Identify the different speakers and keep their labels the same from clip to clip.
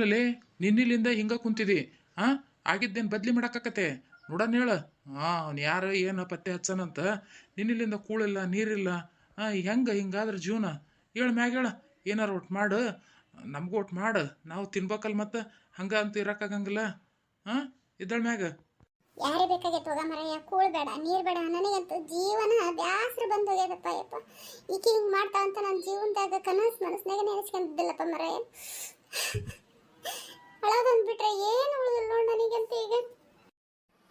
Speaker 1: ಅಲ್ಲಲೇ ನಿನ್ನಿಲಿಂದ ಹಿಂಗ ಕುಂತಿದಿ, ಆ? ಆಗಿದ್ದೇನು ಬದ್ಲಿ ಮಾಡಕ್ಕಾಕತೆ ನೋಡೋಣ ಹೇಳ. ಹಾಂ ಅವ್ನು ಯಾರು ಏನು ಪತ್ತೆ ಹಚ್ಚನಂತ. ನಿನ್ನಿಲಿಂದ ಕೂಳಿಲ್ಲ, ನೀರಿಲ್ಲ. ಹಾಂ ಹೆಂಗೆ ಹಿಂಗಾದ್ರೆ ಜೀವನ? ಹೇಳ ಮ್ಯಾಗ ಹೇಳ. ಏನಾರ ಒಟ್ಟು ಮಾಡು. ನಮಗೂ ಒಟ್ಟು ಮಾಡು. ನಾವು ತಿನ್ಬೇಕಲ್ಲ ಮತ್ತೆ ಹಂಗ ಅಂತ ಇರಕ್ಕಾಗಂಗಿಲ್ಲ. ಹಾಂ ಇದ್ದಳ ಮ್ಯಾಗ.
Speaker 2: ಯಾರೇ ಬೇಕಾಗೈತೆ ಹೋಗ ಮರಯ್ಯ ಕೂಳ್ ಬೇಡ, ನೀರ್ ಬೇಡ. ನನಗಂತೂ ಜೀವನ ಬ್ಯಾಸ್ರ ಬಂದು ಹೋಗ್ಯದಪ್ಪ ಈಕೆ ಹಿಂಗೆ ಮಾಡ್ತಾ ಅಂತ ನನ್ನ ಜೀವನದಾಗ ಕನಸು ಮನಸ್ಸಿನಾಗ ನೆನೆಸ್ಕೊಂಡಿದ್ದಿಲ್ಲಪ್ಪ ಮರಯ್ಯ ಒಳಗೊಂದು ಬಿಟ್ರೆ ಏನು ಉಳಿದಿಲ್ಲ ನೋಡ ನನಗಂತ ಈಗ.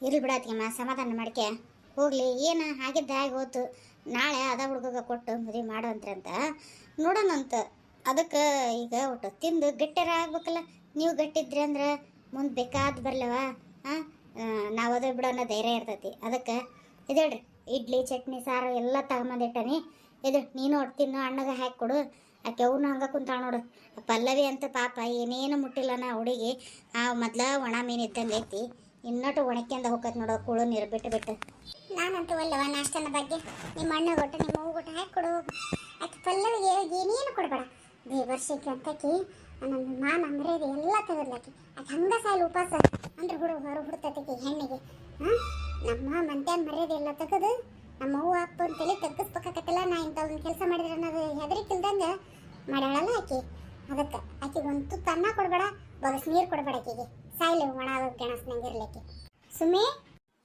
Speaker 2: ಇರ್ಲಿ ಬಿಡತ್ಯಮ್ಮ ಸಮಾಧಾನ ಮಾಡ್ಕೆ. ಹೋಗ್ಲಿ, ಏನು ಆಗಿದ್ದ ಹಾಗೆ ಹೋತು. ನಾಳೆ ಅದ ಹುಡುಗಗ ಕೊಟ್ಟು ಮದುವೆ ಮಾಡುವಂತ್ರಂತ ನೋಡೋಣಂತ. ಅದಕ್ಕೆ ಈಗ ಒಟ್ಟು ತಿಂದು ಗಟ್ಟಿರ ಆಗ್ಬೇಕಲ್ಲ. ನೀವು ಗಟ್ಟಿದ್ರಿ ಅಂದ್ರೆ ಮುಂದೆ ಬೇಕಾದ ಬರ್ಲವ? ಹಾಂ ನಾವು ಅದೇ ಬಿಡೋಣ ಧೈರ್ಯ ಇರ್ತೈತಿ. ಅದಕ್ಕೆ ಇದೇಳ್ರಿ ಇಡ್ಲಿ, ಚಟ್ನಿ, ಸಾರು ಎಲ್ಲ ತಗೊಂಬಂದಿಟ್ಟನಿ. ಇದು ನೀನು ಒಟ್ಟು ತಿನ್ನು, ಅಣ್ಣಗೆ ಹಾಕಿ ಕೊಡು ಆಕೆ ಅವನು ಹಂಗೆ ಕುಂತಾಳ ನೋಡು. ಪಲ್ಲವಿ ಅಂತ ಪಾಪ ಏನೇನು ಮುಟ್ಟಿಲ್ಲ ನಾ ಹುಡುಗಿ. ಆ, ಮೊದ್ಲ ಒಣ ಮೀನು ಇದ್ದಂಗೆ ಐತಿ. ಇನ್ನೊಟ್ಟು ಒಣಕ್ಯಂದ ಹೋಗತ್ ನೋಡು ಕುಳು ನೀರು ಬಿಟ್ಟು ಬಿಟ್ಟು. ನಾನಂತೂ ಅಲ್ಲವ ನಾಷ್ಟನ ಬಗ್ಗೆ. ನಿಮ್ಮ ಅಣ್ಣ ಕೊಟ್ಟು, ನಿಮ್ಮ ಹೂ ಕೊಟ್ಟು ಹಾಕಿ ಕೊಡು. ಆಕೆ ಪಲ್ಲವಿಗೆ ಏನೇನು ಕೊಡಬೇಡ. ವರ್ಷಕ್ಕೆ ಅಂತಕಿ, ನನ್ನ ಮಾನ ಮರ್ಯಾದೆ ಎಲ್ಲ ತೆಗೆದ್ಲಾಕಿ ಆಕೆ. ಹಂಗ ಸಾಲು ಉಪವಾಸ ಅಂದ್ರೆ ಹುಡುಗ ಹೊರ ಹುಡ್ತೈತಿ ಹೆಣ್ಣಿಗೆ. ಹಾಂ? ನಮ್ಮ ಮಂತ್ಯಾನ ಮರ್ಯಾದೆ ಎಲ್ಲ ತೆಗೆದು, ನಮ್ಮ ಅವ್ವ ಅಪ್ಪ ಅಂತೇಳಿ ತಗ್ಗಿಸ್ಬೇಕಾಗತ್ತಲ್ಲ ನಾ ಇಂಥ ಒಂದು ಕೆಲಸ ಮಾಡಿದ್ರೆ ಅನ್ನೋದು ಹೆದರಿಕಿಲ್ದಂಗೆ ಮಾಡ್ಯಾಳಲ್ಲ ಆಕಿ ಅದಕ್ಕೆ ಆಕಿಗೆ ಒಂದು ತುತ್ತು ಅನ್ನ ಕೊಡಬೇಡ, ಬಗಸ್ ನೀರು ಕೊಡಬೇಡ ಆಕಿಗೆ. ಸಾಯ್ಲಿ ಒಣ ಗೆಣಸ್ನಂಗೆ ಇರ್ಲಿಕ್ಕೆ. ಸುಮ್ಮಿ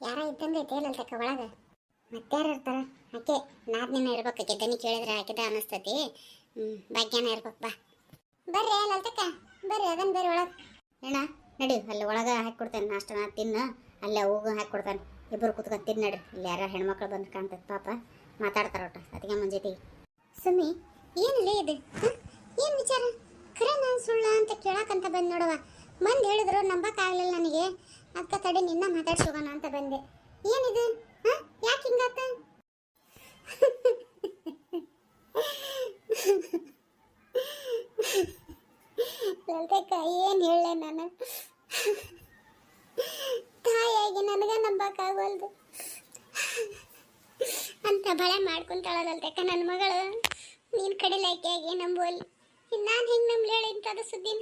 Speaker 2: ಯಾರ ಇದ್ದಂಗೆ ಐತೆ ತಕ್ಕ ಒಳಗೆ. ಮತ್ತಾರು ಇರ್ತಾರ. ಆಕೆ ನಾದ್ನೇನ ಇರ್ಬೇಕು, ಆಕೆ ದನಿ ಕೇಳಿದ್ರೆ ಆಕಿದ ಅನಿಸ್ತತಿ. ಭಾಗ್ಯನ ಇರ್ಬೇಕು, ಬಾ. ಬರ್ರಿ, ಲಲ್ತಕ್ಕ. ಬರ್ರಿ ಅದನ್ನ ಬರ್ರಿ ಒಳಗೆ. ಅಣ್ಣ, ನಡಿ, ಅಲ್ಲಿ ಒಳಗೆ ಹಾಕಿ ಕೊಡ್ತೇನೆ ನಾಷ್ಟನ ತಿನ್ನ. ಅಲ್ಲೇ ಹಾಕಿ ಕೊಡ್ತಾನೆ. ಇಬ್ಬರು ಕುತ್ಕೊಂಡು ತಿನ್ನು ನಡ್ರಿ ಇಲ್ಲಿ ಯಾರ ಹೆಣ್ಮಕ್ಳು ಬಂದು ಕಾಣ್ತೈತೆ ಪಾಪ. ಮಾತಾಡ್ತಾರ ಒಟ್ಟು ಅದಕ್ಕೆ ಮುಂಜಾತಿ. ಸುಮ್ಮಿ ಏನಿಲ್ಲ ಇದು? ಏನು ವಿಚಾರ? ಖರೆ ನಾನು ಸುಳ್ಳ ಅಂತ ಕೇಳಕ್ಕಂತ ಬಂದು ನೋಡವ ಮಂದ್ ಹೇಳಿದ್ರು, ನಂಬಕ್ಕಾಗಲಿಲ್ಲ ನನಗೆ. ಅದಕ್ಕೆ ತಡೆ ನಿನ್ನ ಮಾತಾಡ್ಸೋಗೋಣ ಅಂತ ಬಂದೆ. ಏನಿದು? ಹಾಂ? ಯಾಕೆ ಹಿಂಗಾತ? ಏನು ಹೇಳ ನಾನು? ತಾಯಿಯಾಗಿ ನನಗೆ ನಂಬಕ್ಕಾಗಲ್ದು. ಅಂತ ಬಳೆ ಮಾಡ್ಕೊಂತಾಳಲ್ಲ ನನ್ನ ಮಗಳು. ನೀನ್ ಕಡಿಲಾಕಿಯಾಗಿ ನಂಬೋಲ್ ನಾನು ಹೆಂಗೆ ನಮ್ಮ ಹೇಳಿ ಇಂಥದ್ದು ಸುದ್ದಿನ?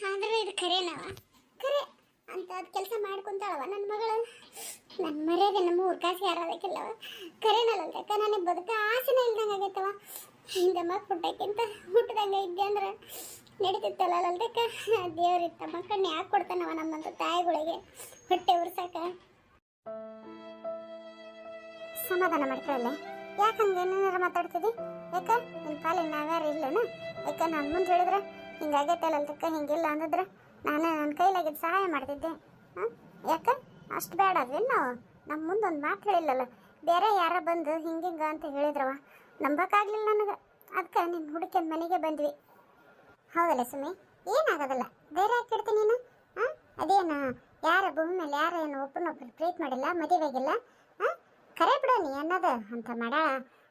Speaker 2: ಆದ್ರೆ ಇದು ಖರೇನವ ಖರೆ ಅಂತ ಅದು ಕೆಲಸ ಮಾಡ್ಕೊಂತಾಳವ ನನ್ನ ಮಗಳು. ನನ್ನ ಮರ್ಯಾದೆ ನಮ್ಮ ಊರ್ ಕಾಸು ಖರೇನಲ್ಲ ಅಕ್ಕ ನನಗೆ ಬದುಕ ಆಸೆನೇ ಇಲ್ದಂಗೆ ಆಗೈತವ ಹಿಂದಮ್ಮ ಹುಟ್ಟಕ್ಕಿಂತ ಹುಟ್ಟದಂಗೆ ಇದ್ದೆ ಅಂದ್ರೆ ನಡೀತಿತ್ತಲ್ಲ ಅಲ್ದಕ್ಕ ದೇವ್ರಿತ್ತ ಮಕ್ಕಳನ್ನ ಯಾಕೆ ಕೊಡ್ತಾನವ ನಮ್ಮಂತ ತಾಯಿಗಳಿಗೆ? ಹೊಟ್ಟೆ ಉರ್ಸಕ. ಸಮಾಧಾನ ಮಾಡ್ಕೊಳ್ಳೆ ಯಾಕಂದ್ರೆ ಏನೇನಾರು ಮಾತಾಡ್ತಿದ್ದಿ ಯಾಕ? ನಿನ್ನ ಪಾಲಿನ ನಾವ್ಯಾರು ಇಲ್ಲನ? ಯಾಕ ನಾನು ಮುಂದೆ ಹೇಳಿದ್ರೆ ಹಿಂಗಾಗೈತಲ್ಲ ಅಲ್ದಕ್ಕ ಹಿಂಗಿಲ್ಲ ಅಂದಿದ್ರೆ ನಾನು ನನ್ನ ಕೈಲಾಗಿದ್ದು ಸಹಾಯ ಮಾಡ್ತಿದ್ದೆ. ಹಾಂ? ಯಾಕೆ? ಅಷ್ಟು ಬೇಡ ಅದೇನು ನಾವು? ನಮ್ಮ ಮುಂದೆ ಒಂದು ಮಾತು ಹೇಳಿಲ್ಲಲ್ಲ? ಬೇರೆ ಯಾರ ಬಂದು ಹಿಂಗಿಂಗ ಅಂತ ಹೇಳಿದ್ರವ? ನಂಬಕ್ಕಾಗ್ಲಿಲ್ಲ ನನಗೆ. ಅದಕ್ಕೆ ನಿನ್ನ ಹುಡುಕಿನ ಮನೆಗೆ ಬಂದ್ವಿ. ಹೌದಲ್ಲ ಸುಮ್ಮಿ ಏನಾಗೋದಲ್ಲ? ಧೈರ್ಯ ಹಾಕಿಡ್ತೀನಿ ನೀನು? ಹಾಂ? ಅದೇನು, ಯಾರ ಭೂಮಿ ಮೇಲೆ ಯಾರು ಏನು ಒಬ್ಬನೊಬ್ಬರು ಟ್ರೀಟ್ ಮಾಡಿಲ್ಲ ಮದುವೆಗಿಲ್ಲ ಹಾಂ? ಕರೆ ಬಿಡೋ ನೀ ಅನ್ನೋದು ಅಂತ ಮಾಡ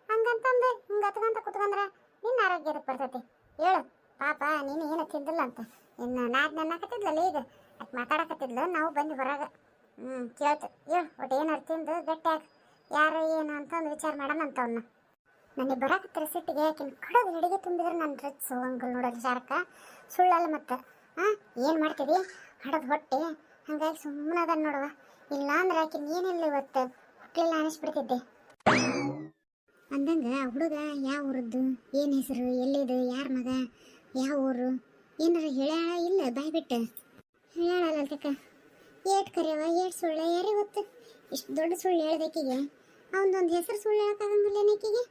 Speaker 2: ಹಂಗಂತಂದು ಹಿಂಗೆ ಹತ್ಕೊಂತ ಕುತ್ಕೊಂಡ್ರೆ ನಿನ್ನ ಆರೋಗ್ಯದಕ್ಕೆ ಬರ್ತೈತಿ? ಹೇಳು ಪಾಪ, ನೀನು ಏನು ತಿಂದಿಲ್ಲ ಅಂತ. ಇನ್ನು ನಾಲ್ಕು ನೆನ್ನಕತ್ತಿದ್ಲಲ್ಲ ಈಗ? ಅದು ಮಾತಾಡಕತ್ತಿದ್ಲು? ನಾವು ಬಂದು ಹೊರಗೆ. ಹ್ಞೂ ಕೇಳ್ತು. ಹೇಳು ಒಟ್ಟು ಏನಾರು ತಿಂದು ಗಟ್ಟಿಯಾಗ ಯಾರು, ಏನು ಅಂತಂದು ವಿಚಾರ ಮಾಡೋಣ ಅಂತ ಅವನ್ನ ನನಗೆ ಬರಾಕತ್ತಿರ ಸಿಟ್ಟಿಗೆ ಯಾಕೆ ಕಡೋದು ಹಿಡಿಗೆ ತುಂಬಿದ್ರೆ ನನ್ನ ಡ್ರೆಸ್ ಹಂಗಲ್ ನೋಡೋದು ಶಾರಕ ಸುಳ್ಳಲ್ಲ ಮತ್ತೆ. ಹಾಂ ಏನು ಮಾಡ್ತೀವಿ ಹಡದ ಹೊಟ್ಟೆ. ಹಂಗಾಗಿ ಸುಮ್ಮನೆ ನೋಡುವ. ಇಲ್ಲ ಅಂದ್ರೆ ಆಕೆ ಏನಿಲ್ಲ ಇವತ್ತು. ಹುಟ್ಟಿಲ್ಲ ಅನಿಸ್ಬಿಡ್ತಿದ್ದೆ. ಅಂದಂಗೆ ಆ ಹುಡುಗ ಯಾವ ಊರದ್ದು? ಏನು ಹೆಸರು? ಎಲ್ಲಿದು? ಯಾರ ಮಗ? ಯಾವ ಊರು? ಏನಾರ ಹೇಳ್ಯಾಳ ಇಲ್ಲ ಬಾಯ್ ಬಿಟ್ಟು? ಹೇಳ್ಯಾಳಲ್ಲ ತಕ್ಕ ಏಟ್ ಕರೆಯವ ಏಟ್ ಸುಳ್ಳ ಯಾರಿಗೆ ಗೊತ್ತು? ಇಷ್ಟು ದೊಡ್ಡ ಸುಳ್ಳು ಹೇಳ್ದಕ್ಕಿಗೆ. ಅವನದೊಂದು ಹೆಸರು ಸುಳ್ಳು ಹೇಳೋಕ್ಕಾಗಂಗಿಲ್ಲ ನೆಕ್ಕಿಗೆ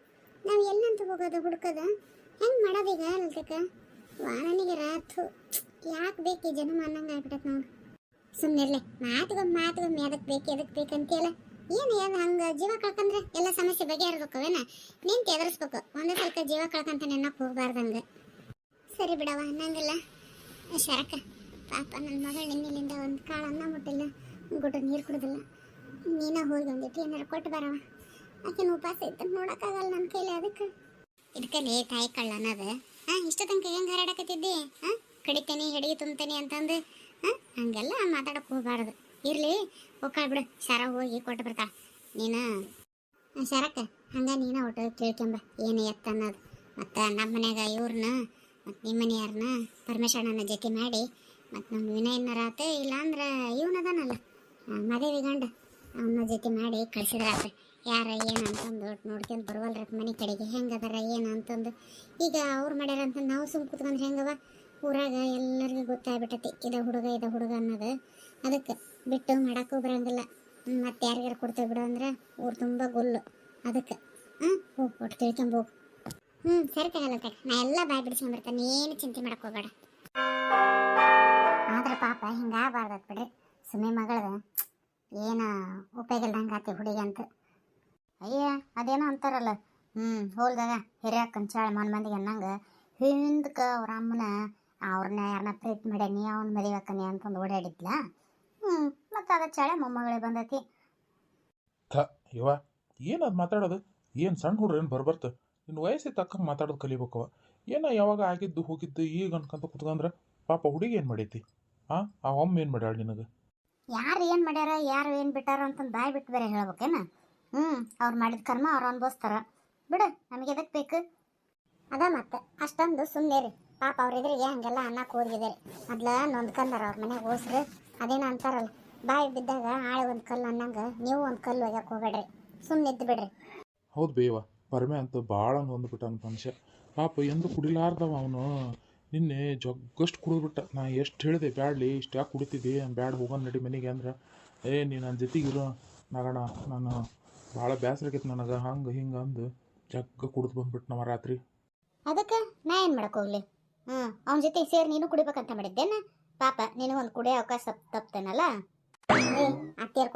Speaker 2: ನಾವು ಎಲ್ಲಂತ ಹೋಗೋದು ಹುಡ್ಕೋದು. ಹೆಂಗೆ ಮಾಡೋದೀಗ ಅಲ್ತಕ್ಕ ವಾರನಿಗೆ ರಾತು. ಯಾಕೆ ಬೇಕು ಈ ಜನ್ಮ ಅನ್ನಂಗೆ ಆಗ್ಬಿಟ್ಟತ್ ನೋಡು. ಸುಮ್ಮನಿರ್ಲೆ ಮಾತುಗೊಮ್ಮೆ ಮಾತುಗೊಮ್ಮೆ ಅದಕ್ಕೆ ಬೇಕು ಎದಕ್ಕೆ ಬೇಕಂತೀಯಲ್ಲ? ಏನು ಏನು ಹಂಗೆ ಜೀವ ಕಳ್ಕಂದ್ರೆ ಎಲ್ಲ ಸಮಸ್ಯೆ ಬಗೆಹರಿಬೇಕವೇನ ನಿಂತು ಎದುರಿಸ್ಬೇಕು. ಒಂದೇ ಸ್ವಲ್ಪ ಜೀವ ಕಳ್ಕೊಂತ ನೆನಪು ಹೋಗ್ಬಾರ್ದಂಗೆ. ಸರಿ ಬಿಡವ ನಂಗಿಲ್ಲ ಶರಕ ಪಾಪ ನನ್ನ ಮಗಳು ನಿನ್ನಿಲ್ಲಿಂದ ಒಂದು ಕಾಳು ಅನ್ನ ಮುಟ್ಟಿಲ್ಲ. ಗುಡ್ಡ ನೀರು ಕುಡ್ದಿಲ್ಲ. ನೀನ ಹೋಗಿ ಒಂದಿಟ್ಟು ಏನಾರು ಕೊಟ್ಟು ಬರವ ಆಕಿನ ಉಪವಾಸ ಇತ್ತು ನೋಡೋಕ್ಕಾಗಲ್ಲ ನನ್ನ ಕೈಲಿ ಅದಕ್ಕೆ. ಇದಕ್ಕಲ್ಲಿ ತಾಯಿ ಕಳ್ಳ ಅನ್ನೋದು. ಹಾಂ ಇಷ್ಟ ತನಕ ಹೆಂಗೆ ಹರಡಕತ್ತಿದ್ದಿ? ಹಾಂ ಕಡಿತೇನೆ, ಹೆಡಿಗೆ ತುಂಬ್ತೇನೆ ಅಂತಂದು. ಹಾಂ ಹಂಗೆಲ್ಲ ಮಾತಾಡಕ್ಕೆ ಹೋಗ್ಬಾರ್ದು. ಇರಲಿ, ಹೋಗ್ಕಾಳ್ ಬಿಡು. ಶಾರ ಹೋಗಿ ಕೊಟ್ಟು ಬರ್ತಾ ನೀನು? ಶರಕ್ಕ, ಹಂಗೆ ನೀನು ಒಟ್ಟು ಕೇಳ್ಕೊಂಬ ಏನು ಎತ್ತ ಅನ್ನೋದು. ಮತ್ತು ನಮ್ಮ ಮನ್ಯಾಗ ಇವ್ರನ್ನ ಮತ್ತು ನಿಮ್ಮ ಮನೆಯವ್ರನ್ನ ಪರಮೇಶ್ವರನ ಜೊತೆ ಮಾಡಿ, ಮತ್ತು ನಮ್ಮ ವಿನಯನರ ಆತು ಇಲ್ಲಾಂದ್ರೆ ಇವನದಾನಲ್ಲ ಮದುವೆ ಗಂಡ, ಅವನ ಜೊತೆ ಮಾಡಿ ಕಳ್ಸಿದ್ರಾತ ಯಾರ ಏನು ಅಂತಂದು ಒಟ್ಟು ನೋಡ್ಕೊಂಡು ಬರುವಲ್ರ ಮನೆ ಕಡೆಗೆ. ಹೆಂಗದಾರ ಏನು ಅಂತಂದು. ಈಗ ಅವ್ರು ಮಾಡ್ಯಾರ ಅಂತ ನಾವು ಸುಮ್ ಕೂತ್ಕೊಂಡ್ರೆ ಹೆಂಗವ? ಊರಾಗ ಎಲ್ಲರಿಗೂ ಗೊತ್ತಾಗ್ಬಿಟ್ಟತಿ ಇದ ಹುಡುಗ ಇದ ಹುಡುಗ ಅನ್ನೋದು. ಅದಕ್ಕೆ ಬಿಟ್ಟು ಮಾಡಕ್ಕೂ ಬರಂಗಿಲ್ಲ. ಮತ್ತೆ ಯಾರಿಗಾರು ಕೊಡ್ತೇವೆ ಬಿಡು ಅಂದ್ರೆ ಊರು ತುಂಬ ಗುಲ್ಲು. ಅದಕ್ಕೆ ಹಾಂ ಹೋಗಿ ಕೊಟ್ಟು ತಿಳ್ಕೊಂಬೋಗು ಹ್ಞೂ ಸರಿ ತಗಲ್ಲ ತಗ ನಾ ಎಲ್ಲ ಬಾಯ್ ಬಿಡಿಸ್ಕೊಂಡ್ಬರ್ತಾನೆ. ಏನು ಚಿಂತೆ ಮಾಡಕ್ಕೆ ಹೋಗಬೇಡ. ಆದ್ರೆ ಪಾಪ ಹಿಂಗಾಗಬಾರ್ದತ್ ಬಿಡ್ರಿ. ಸುಮ್ಮನೆ ಮಗಳದು, ಏನು ಉಪಯೋಗ ಇಲ್ದಂಗೆ ಆತಿ ಹುಡುಗಿ ಅಂತ. ಅಯ್ಯ, ಅದೇನೋ ಅಂತಾರಲ್ಲ. ಹ್ಞೂ ಹೋಲ್ದಾಗ ಹಿರಿಯ ಕಂಚಾಳ ಮನ್ ಮಂದಿಗೆ ಅನ್ನಂಗೆ ಹಿಂದಕ್ಕೆ ಅವ್ರ ಅಮ್ಮನ ಅವ್ರನ್ನ ಯಾರನ್ನ ಪ್ರೀತಿ ಮಾಡ್ಯಾನಿ, ಅವ್ನ ಮದುವೆ ಹಾಕನಿ ಅಂತಂದು ಓಡಾಡಿದ್ಲ? ಹ್ಞೂ ಮತ್ತು ಅದ ಚಾಳೆ ಮೊಮ್ಮಗಳೇ ಬಂದೈತಿ.
Speaker 1: ಥ ಇವ ಏನು ಅದು ಮಾತಾಡೋದು? ಏನು ಸಣ್ಣ ಹುಡ್ರು ಏನು ಬರ್ಬರ್ತ? ನಿನ್ನ ವಯಸ್ಸಿಗೆ ತಕ್ಕಂಗೆ ಮಾತಾಡೋದು ಕಲಿಬೇಕವ ಏನೋ ಯಾವಾಗ ಆಗಿದ್ದು ಹೋಗಿದ್ದು ಈಗ ಅನ್ಕಂತ ಕುತ್ಕೊಂಡ್ರೆ ಪಾಪ ಹುಡುಗಿ ಏನು ಮಾಡೈತಿ? ಹಾಂ ಆ ಒಮ್ಮೆ ಏನು ಮಾಡ್ಯಾಳ ನಿನಗೆ?
Speaker 2: ಯಾರು ಏನು ಮಾಡ್ಯಾರ ಯಾರು ಏನು ಬಿಟ್ಟಾರ ಅಂತ ಬಾಯ್ ಬಿಟ್ಟು ಬೇರೆ ಹೇಳ್ಬೇಕೇನ? ಹ್ಞೂ ಅವ್ರು ಮಾಡಿದ ಕರ್ಮ ಅವ್ರು ಅನುಭವಿಸ್ತಾರ. ಬಿಡು ನಮಗೆ ಎದಕ್ಕೆ ಬೇಕು? ಅದ ಮತ್ತೆ ಅಷ್ಟೊಂದು ಸುಮ್ಮನೆ ಪಾಪ ಅವ್ರ ಎದುರಿಗೆ ಹಂಗೆಲ್ಲ ಅನ್ನ ಹೋಗಿದ್ದಾರೆ ಮೊದ್ಲ ನೊಂದ್ಕಂದಾರ ಅವ್ರ ಮನೆಗೆ ಹೋಸ್ರು ಅದೇನೋ ಅಂತಾರಲ್ಲ. ಬಾಯಿ ಬಿದ್ದಾಗ ಆಳು ಒಂದು ಕಲ್ಲು ಅನ್ನಂಗೆ ನೀವು ಒಂದು ಕಲ್ಲು ಹೋಗಕ್ಕೆ ಹೋಗಬೇಡ್ರಿ. ಸುಮ್ಮನೆ ಇದ್ದು ಬಿಡ್ರಿ.
Speaker 1: ಹೌದು ಬೇವ ಪರಮೆ ಅಂತ ಭಾಳ ಹೊಂದ್ಬಿಟ್ಟ ಅಂತ ಮನುಷ್ಯ. ಪಾಪ ಎಂದು ಕುಡಿಲಾರ್ದವ ಅವನು. ನಿನ್ನೆ ಜಗ್ಗಷ್ಟು ಕುಡಿದ್ಬಿಟ್ಟ. ನಾ ಎಷ್ಟು ಹೇಳಿದೆ ಬ್ಯಾಡ್ಲಿ ಇಷ್ಟು ಯಾಕೆ ಕುಡಿತಿದ್ದಿ? ಬ್ಯಾಡ್ ಹೋಗೋಣ ನಡಿ ಮನೆಗೆ ಅಂದ್ರೆ ಏ ನೀ ನನ್ನ ಜೊತೆಗಿರೋ ನಗಣ ನಾನು ಭಾಳ ಬೇಸರ ಆಗೈತೆ ನನಗೆ ಹಂಗೆ ಹಿಂಗೆ ಅಂದು ಜಗ್ಗ ಕುಡಿದು ಬಂದ್ಬಿಟ್ಟು ನಮ್ಮ ರಾತ್ರಿ.
Speaker 2: ಅದಕ್ಕೆ ನಾ ಏನು ಮಾಡಕ್ಕೆ ಹೋಗ್ಲಿ? ಹ್ಞೂ ಅವನ ಜೊತೆ ಸೇರಿ ನೀನು ಕುಡಿಬೇಕಂತ ಮಾಡಿದ್ದೇನ? ಪಾಪ ನಿನಗೊಂದು ಕುಡಿಯೋ ಅವಕಾಶ ತಪ್, ತಪ್ತೇನಲ್ಲ? ಏ, ಅತ್ತಿಯರ್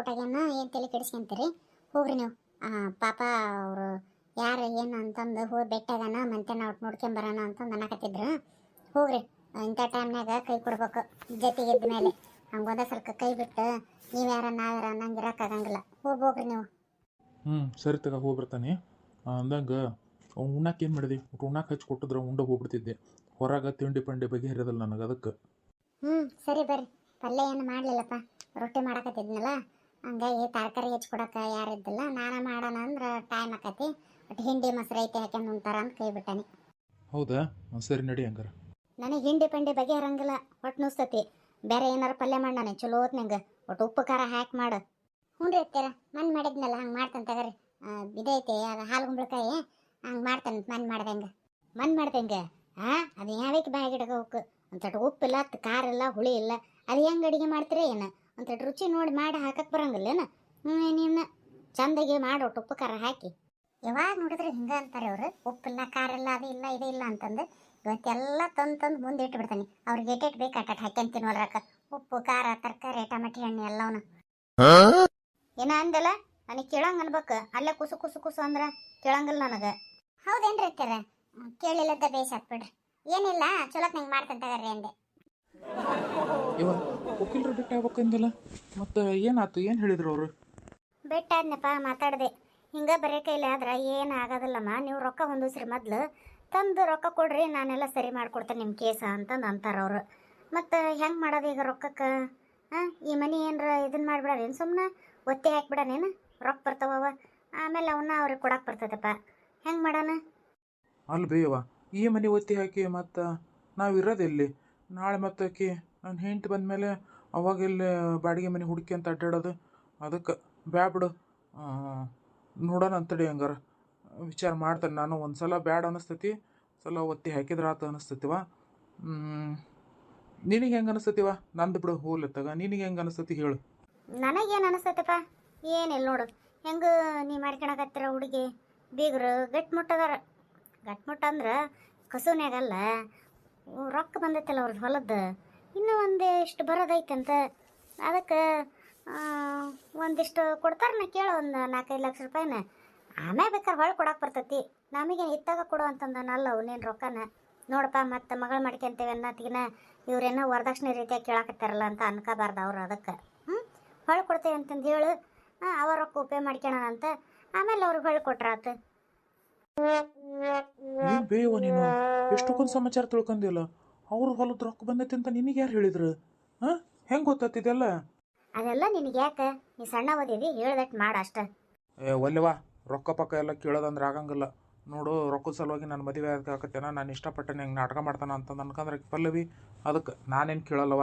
Speaker 2: ಏನು ತಲೆ ಕೆಡಿಸ್ಕೊಂತೀರಿ? ಹೋಗ್ರಿ ನೀವು. ಪಾಪ ಅವರು ಯಾರು ಏನು ಅಂತಂದು ಹೋಗಿ ಬೆಟ್ಟಾಗನ ಮಂತೆನ ಅವ್ರು ನೋಡ್ಕೊಂಬರೋಣ ಅಂತಂದು ಅನ್ನಕತ್ತಿದ್ರು. ಹೋಗ್ರಿ, ಇಂಥ ಟೈಮ್ನಾಗ ಕೈ ಕೊಡ್ಬೇಕು, ಜೊತೆಗೆ ಇದ್ದ ಮೇಲೆ. ಹಂಗೊಂದ ಸ್ವಲ್ಪ ಕೈ ಬಿಟ್ಟು ನೀವು ಯಾರ ನಾವ್ಯಾರ ಅನ್ನಂಗೆ ಇರೋಕ್ಕಾಗಂಗಿಲ್ಲ ಹೋಗಿ, ಹೋಗ್ರಿ ನೀವು.
Speaker 1: ಹ್ಞೂ ಸರಿ ತಗ ಹೋಗ್ಬಿಡ್ತಾನೆ ಅಂದಂಗ ಉಣ್ಣಕ್ಕೆ ಏನು ಮಾಡಿದೆ? ಉಣ್ಣಕ್ಕೆ ಹಚ್ಚಿ ಕೊಟ್ಟಿದ್ರೆ ಉಂಡ ಹೋಗ್ಬಿಡ್ತಿದ್ದೆ. ಹೊರಗೆ ತಿಂಡಿ ಪಂಡಿ ಬಗೆಹರಿಯೋದಲ್ಲ ನನಗೆ ಅದಕ್ಕೆ.
Speaker 2: ಹ್ಞೂ ಸರಿ ಬರ್ರಿ. ಪಲ್ಯ ಏನು ಮಾಡಲಿಲ್ಲಪ್ಪ. ರೊಟ್ಟಿ ಮಾಡಕತ್ತಿದ್ನಲ್ಲ ಹಂಗಾಗಿ ತರಕಾರಿ ಹೆಚ್ಕೊಡಕ್ಕೆ ಯಾರು ಇದ್ದಿಲ್ಲ. ನಾನು ಮಾಡೋಣ ಅಂದ್ರೆ ಟೈಮ್ ಆಕತಿ. ಬಟ್ ಹಿಂಡಿ ಮೊಸರು ಐತೆ ಹಾಕ್ಯಂಡು ಉಂಟಾರ ಅಂತ ಕೈ ಬಿಟ್ಟಾನೆ
Speaker 1: ಹೌದಾ ಸರಿ ನಡಿ ಹಂಗಾರ.
Speaker 2: ನನಗೆ ಹಿಂಡಿ ಪಂಡಿ ಬಗೆಹರಂಗಿಲ್ಲ ಒಟ್ಟು ನುಸ್ತತಿ ಬೇರೆ ಏನಾರು ಪಲ್ಯ ಮಾಡಾನೆ ಚಲೋ ಹೊತ್ ನಂಗೆ. ಒಟ್ಟು ಉಪ್ಪು ಖಾರ ಹಾಕಿ ಮಾಡು. ಹ್ಞೂ ರೀ ಅತ್ತೀರ ಮನ್ ಮಾಡಿದ್ನಲ್ಲ ಹಂಗೆ ಮಾಡ್ತಾನೆ ತಗರಿ. ಇದೈತೆ ಅದು ಹಾಲು ಗುಂಬಳಕಾಯಿ ಹಂಗೆ ಮಾಡ್ತಾನೆ ಮನ್ ಮಾಡ್ದಂಗೆ. ಮನ್ ಮಾಡ್ದಂಗೆ ಹಾಂ ಅದು ಯಾವಕ್ಕೆ ಬಾಯಿಗೆ ಇಟ್ಕೋಬೇಕು ಒಂಥಟ್ಟು ಉಪ್ಪಿಲ್ಲ ಖಾರ ಇಲ್ಲ ಹುಳಿ ಇಲ್ಲ ಅದು ಹೆಂಗೆ ಅಡುಗೆ ಮಾಡ್ತೀರಿ ಏನು? ಒಂಥಟ್ಟು ರುಚಿ ನೋಡಿ ಮಾಡಿ ಹಾಕಕ್ಕೆ ಬರಂಗಿಲ್ಲೇನ ಹ್ಞೂ ನೀನು ಚಂದಾಗಿ ಮಾಡಿ ಒಟ್ಟು ಉಪ್ಪು ಖಾರ ಹಾಕಿ. ಯಾವಾಗ ನೋಡಿದ್ರೆ ಹಿಂಗೆ ಅಂತಾರೆ ಅವರು. ಉಪ್ಪಿಲ್ಲ ಖಾರ ಇಲ್ಲ ಅದು ಇಲ್ಲ, ಇದು ಇಲ್ಲ ಅಂತಂದು. ಇವತ್ತೆಲ್ಲ ತಂದು ತಂದು ಮುಂದೆ ಇಟ್ಬಿಡ್ತಾನೆ. ಅವ್ರಿಗೆ ಏಟೇಟ್ ಬೇಕು ಅಟ್ಟ ಹಾಕ್ಯಂತ ತಿನ್ನೋಲ್ರಕ್ಕ ಉಪ್ಪು, ಖಾರ, ತರಕಾರಿ, ಟಮಾಟಿ ಹಣ್ಣು ಎಲ್ಲವನ್ನ ಏನ ಅಂದಲ್ಲ? ನನಗೆ ಕೇಳಂಗ ಅನ್ಬೇಕು. ಅಲ್ಲೇ ಕುಸು ಕುಸು ಕುಸು ಅಂದ್ರೆ ಕೇಳಂಗಿಲ್ಲ ನನಗೆ. ಹೌದೇನ್ರಿ ಅತ್ತರ ಕೇಳಿಲ್ಲದ ಬೇಸ್ ಬಿಡ್ರಿ ಏನಿಲ್ಲ ಚಲೋತ್ ನಂಗೆ ಮಾಡ್ತಂತಾರ್ರಿ ಅಂದೆ.
Speaker 1: ಇವ ವಕೀಲರು ಬಿಟ್ಟು ಆಗ್ಬೇಕಂದಿಲ್ಲ ಮತ್ತು ಏನಾಯ್ತು? ಏನು ಹೇಳಿದ್ರು ಅವರು?
Speaker 2: ಬೆಟ್ಟಾದ್ನಪ್ಪ ಮಾತಾಡಿದೆ. ಹಿಂಗ ಬರೀ ಕೈಲಿ ಆದ್ರೆ ಏನು ಆಗೋದಿಲ್ಲಮ್ಮ ನೀವು ರೊಕ್ಕ ಹೊಂದಿಸ್ರಿ ಮೊದ್ಲು. ತಂದು ರೊಕ್ಕ ಕೊಡ್ರಿ ನಾನೆಲ್ಲ ಸರಿ ಮಾಡ್ಕೊಡ್ತೇನೆ ನಿಮ್ಮ ಕೇಸ ಅಂತಂದು ಅಂತಾರೆ ಅವರು. ಮತ್ತು ಹೆಂಗೆ ಮಾಡೋದು ಈಗ ರೊಕ್ಕಕ್ಕೆ? ಹಾಂ ಈ ಮನಿ ಏನರ ಇದನ್ನ ಮಾಡಿಬಿಡೋರೇನು ಸುಮ್ಮನೆ ಒತ್ತಿ ಹಾಕ್ಬಿಡನೇನು? ರೊಕ್ಕ ಬರ್ತಾವವ ಆಮೇಲೆ ಅವನ್ನ ಅವ್ರಿಗೆ ಕೊಡಕ್ಕೆ ಬರ್ತದಪ್ಪ. ಹೆಂಗೆ ಮಾಡೋಣ?
Speaker 1: ಅಲ್ಲಿ ಬೇಯವ ಈ ಮನೆ ಒತ್ತಿ ಹಾಕಿ ಮತ್ತು ನಾವು ಇರೋದೆಲ್ಲಿ ನಾಳೆ ಮತ್ತೆ ಆಕಿ ನನ್ನ ಹೆಂಡ್ತಿ ಬಂದಮೇಲೆ ಅವಾಗ ಇಲ್ಲಿ ಬಾಡಿಗೆ ಮನೆ ಹುಡುಕಿ ಅಂತ ಅಡ್ಡಾಡೋದು? ಅದಕ್ಕೆ ಬ್ಯಾ ಬಿಡು. ಆ, ನೋಡೋಣ ಅಂತಡಿ ಹಂಗಾರ. ವಿಚಾರ ಮಾಡ್ತಾನೆ ನಾನು. ಒಂದು ಸಲ ಬ್ಯಾಡ ಅನಿಸ್ತೈತಿ. ಸಲ ಒತ್ತಿ ಹಾಕಿದ್ರೆ ಆತ ಅನಿಸ್ತತಿವ. ನಿನಗೆ ಹೆಂಗೆ ಅನಿಸ್ತೈತಿವ? ನಂದು ಬಿಡು ಹೋಲತ್ತಾಗ ನಿನಗೆ ಹೆಂಗೆ ಅನಿಸ್ತತಿ ಹೇಳು.
Speaker 2: ನನಗೇನು ಅನಿಸ್ತೈತಪ್ಪ ಏನಿಲ್ಲ ನೋಡು. ಹೆಂಗೆ ನೀ ಮಾಡ್ಕೊಳಕತ್ತಿರ ಹುಡುಗಿ? ಬೀಗರು ಗಟ್ಮುಟ್ಟದಾರ ಗಟ್ಮುಟ್ಟ ಅಂದ್ರೆ ಕಸುನ್ಯಾಗಲ್ಲ. ರೊಕ್ಕ ಬಂದೈತಲ್ಲ ಅವ್ರದ್ದು ಹೊಲದ್ದು. ಇನ್ನೂ ಒಂದಿಷ್ಟು ಬರೋದೈತಂತ. ಅದಕ್ಕೆ ಒಂದಿಷ್ಟು ಕೊಡ್ತಾರೆ ನಾ ಕೇಳು, ಒಂದು ನಾಲ್ಕೈದು ಲಕ್ಷ ರೂಪಾಯಿನ. ಆಮೇಲೆ ಬೇಕಾದ್ರೆ ಹೊಳ್ ಕೊಡಕ್ಕೆ ಬರ್ತೈತಿ. ನಮಗೆ ಇತ್ತಾಗ ಕೊಡು ಅಂತಂದನಲ್ಲ ಅವನೇನು ರೊಕ್ಕನ. ನೋಡಪ್ಪ, ಮತ್ತೆ ಮಗಳು ಮಾಡ್ಕೊಂತೇವೆ ಅನ್ನತ್ತಿಗಿನ ಇವ್ರೇನೋ ವರದಕ್ಷಿಣೆ ರೀತಿಯಾಗಿ ಕೇಳಾಕತ್ತಾರಲ್ಲ ಅಂತ ಅನ್ಕೋಬಾರ್ದು ಅವ್ರು ಅದಕ್ಕೆ. ಹ್ಞೂ ಹೊಳ್ ಕೊಡ್ತೇವೆ ಅಂತಂದು ಹೇಳು. ಹಾಂ ಅವ ರೊಕ್ಕ ಉಪಯೋಗ ಮಾಡ್ಕೊಳಣ ಅಂತ. ಆಮೇಲೆ ಅವ್ರಿಗೆ ಹೊಳ್ ಕೊಟ್ರಾತು.
Speaker 1: ನೀನು ಬೇವ ನೀನು. ಎಷ್ಟಕ್ಕೊಂದು ಸಮಾಚಾರ ತಿಳ್ಕೊಂಡಿಲ್ಲ ಅವ್ರ ಹೊಲದ ರೊಕ್ಕ ಬಂದೈತಿ ಅಂತ ನಿನಗೆ ಯಾರು ಹೇಳಿದ್ರು? ಹೆಂಗ್ ಹೆಂಗೆ ಗೊತ್ತಾತಿದೆಲ್ಲ
Speaker 2: ಅದೆಲ್ಲ ನಿನಗೆ ಯಾಕ? ನೀ ಸಣ್ಣ ಓದಿದಿ ಹೇಳದಟ್ ಮಾಡ ಅಷ್ಟ.
Speaker 1: ಏ ಒಲ್ಲೆವಾ ರೊಕ್ಕ ಪಕ್ಕ ಎಲ್ಲ ಕೇಳೋದಂದ್ರ ಆಗಂಗಿಲ್ಲ. ನೋಡು ರೊಕ್ಕದ ಸಲುವಾಗಿ ನಾನು ಮದುವೆ ಆಗತ್ತೇನ ನಾನು ಇಷ್ಟಪಟ್ಟೆ ಹೆಂಗೆ ನಾಟಕ ಮಾಡ್ತಾನ ಅಂತ ಅನ್ಕಂದ್ರೆ ಪಲ್ಲವಿ. ಅದಕ್ಕೆ ನಾನೇನು ಕೇಳಲ್ಲವ?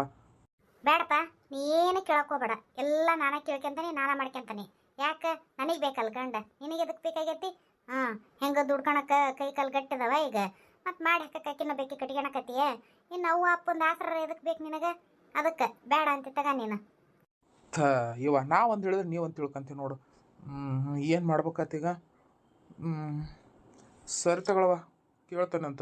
Speaker 3: ಬೇಡಪ್ಪ ನೀ ಏನು ಕೇಳಕೋಬೇಡ ಎಲ್ಲ ನಾನೇ ಕೇಳ್ಕೊಂತಾನೆ ನಾನೇ ಮಾಡ್ಕೊಂತಾನೆ. ಯಾಕೆ? ನನಗೆ ಬೇಕಲ್ಲ ಗಂಡ. ನಿನಗೆ ಎದಕ್ಕೆ ಬೇಕಾಗೈತಿ? ಹಾಂ, ಹೆಂಗೆ ದುಡ್ಕೊಳಕ ಕೈ ಕಾಲು ಗಟ್ಟಿದವ ಈಗ. ಮತ್ತು ಮಾಡಿ ಹಾಕಕ್ಕಿನ್ನ ಬೇಕಿ ಕಟ್ಕೊಳಕತ್ತೀಯ ಇನ್ನು ಅವ್ವ ಅಪ್ಪಂದು ಆಸರ ಎದಕ್ಕೆ ಬೇಕು ನಿನಗೆ? ಅದಕ್ಕೆ, ಬೇಡ ಅಂತ ತಗ ನೀನು.
Speaker 1: ಥ, ಇವ ನಾ ಒಂದು ಹೇಳಿದ್ರೆ ನೀವು ಒಂದು ತಿಳ್ಕೊಂತೀವಿ ನೋಡು. ಏನು ಮಾಡ್ಬೇಕಾತೀಗ ಸರಿ ತಗೊಳವ ಕೇಳ್ತಾನಂತ.